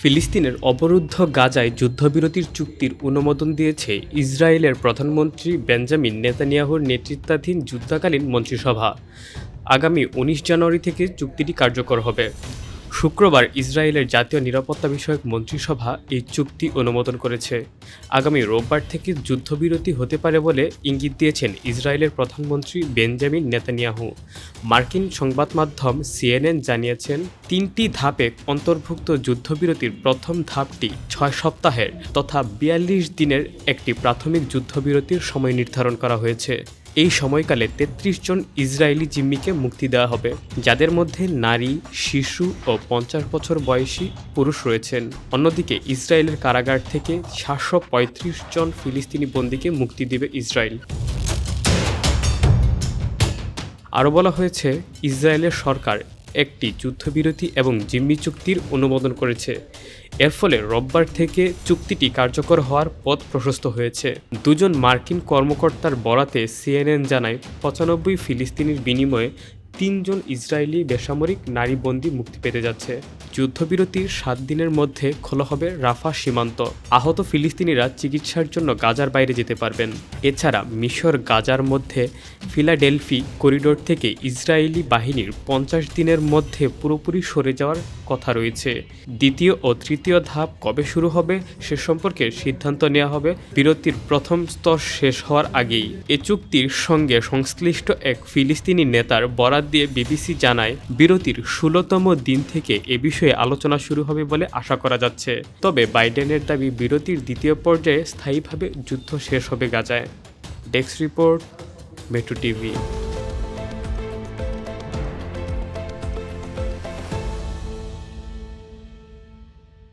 ফিলিস্তিনের অবরুদ্ধ গাজায় যুদ্ধবিরতির চুক্তির অনুমোদন দিয়েছে ইসরায়েলের প্রধানমন্ত্রী বেঞ্জামিন নেতানিয়াহুর নেতৃত্বাধীন যুদ্ধকালীন মন্ত্রিসভা। আগামী উনিশ জানুয়ারি থেকে চুক্তিটি কার্যকর হবে। শুক্রবার ইসরায়েলের জাতীয় নিরাপত্তা বিষয়ক মন্ত্রিসভা এই চুক্তি অনুমোদন করেছে। আগামী রোববার থেকে যুদ্ধবিরতি হতে পারে বলে ইঙ্গিত দিয়েছেন ইসরায়েলের প্রধানমন্ত্রী বেঞ্জামিন নেতানিয়াহু। মার্কিন সংবাদ মাধ্যম সিএনএন জানিয়েছেন, তিনটি ধাপে অন্তর্ভুক্ত যুদ্ধবিরতির প্রথম ধাপটি ছয় সপ্তাহের তথা বিয়াল্লিশ দিনের একটি প্রাথমিক যুদ্ধবিরতির সময় নির্ধারণ করা হয়েছে। এই সময়কালে তেত্রিশ জন ইসরায়েলি জিম্মিকে মুক্তি দেওয়া হবে, যাদের মধ্যে নারী, শিশু ও পঞ্চাশ বছর বয়সী পুরুষ রয়েছেন। অন্যদিকে ইসরায়েলের কারাগার থেকে সাতশো পঁয়ত্রিশ জন ফিলিস্তিনি বন্দীকে মুক্তি দেবে ইসরায়েল। আরও বলা হয়েছে, ইসরায়েলের সরকার একটি যুদ্ধবিরতি এবং জিম্মি চুক্তির অনুমোদন করেছে। এর ফলে রোববার থেকে চুক্তিটি কার্যকর হওয়ার পথ প্রশস্ত হয়েছে। দুজন মার্কিন কর্মকর্তার বরাতে সিএনএন জানায়, পঁচানব্বই ফিলিস্তিনির বিনিময়ে তিনজন ইসরায়েলি বেসামরিক নারী বন্দী মুক্তি পেতে যাচ্ছে। যুদ্ধবিরতির সাত দিনের মধ্যে খোলা হবে রাফা সীমান্ত। আহত ফিলিস্তিনিরা চিকিৎসার জন্য গাজার বাইরে যেতে পারবেন। এছাড়া মিশর গাজার মধ্যে ফিলাডেলফি করিডোর থেকে ইসরায়েলি বাহিনীর পঞ্চাশ দিনের মধ্যে পুরোপুরি সরে যাওয়ার কথা রয়েছে। দ্বিতীয় ও তৃতীয় ধাপ কবে শুরু হবে সে সম্পর্কে সিদ্ধান্ত নেওয়া হবে। বিরতির প্রথম স্তর শেষ হওয়ার আগেই। এ চুক্তির সঙ্গে সংশ্লিষ্ট এক ফিলিস্তিনি নেতার বরাত দিয়ে বিবিসি জানায়, বিরতির ষোলোতম দিন থেকে এ বিষয়ে আলোচনা শুরু হবে বলে আশা করা যাচ্ছে। তবে বাইডেনের দাবি, বিরতির দ্বিতীয় পর্যায়ে স্থায়ীভাবে যুদ্ধ শেষ হবে গাজায়। Desk report, Metro TV.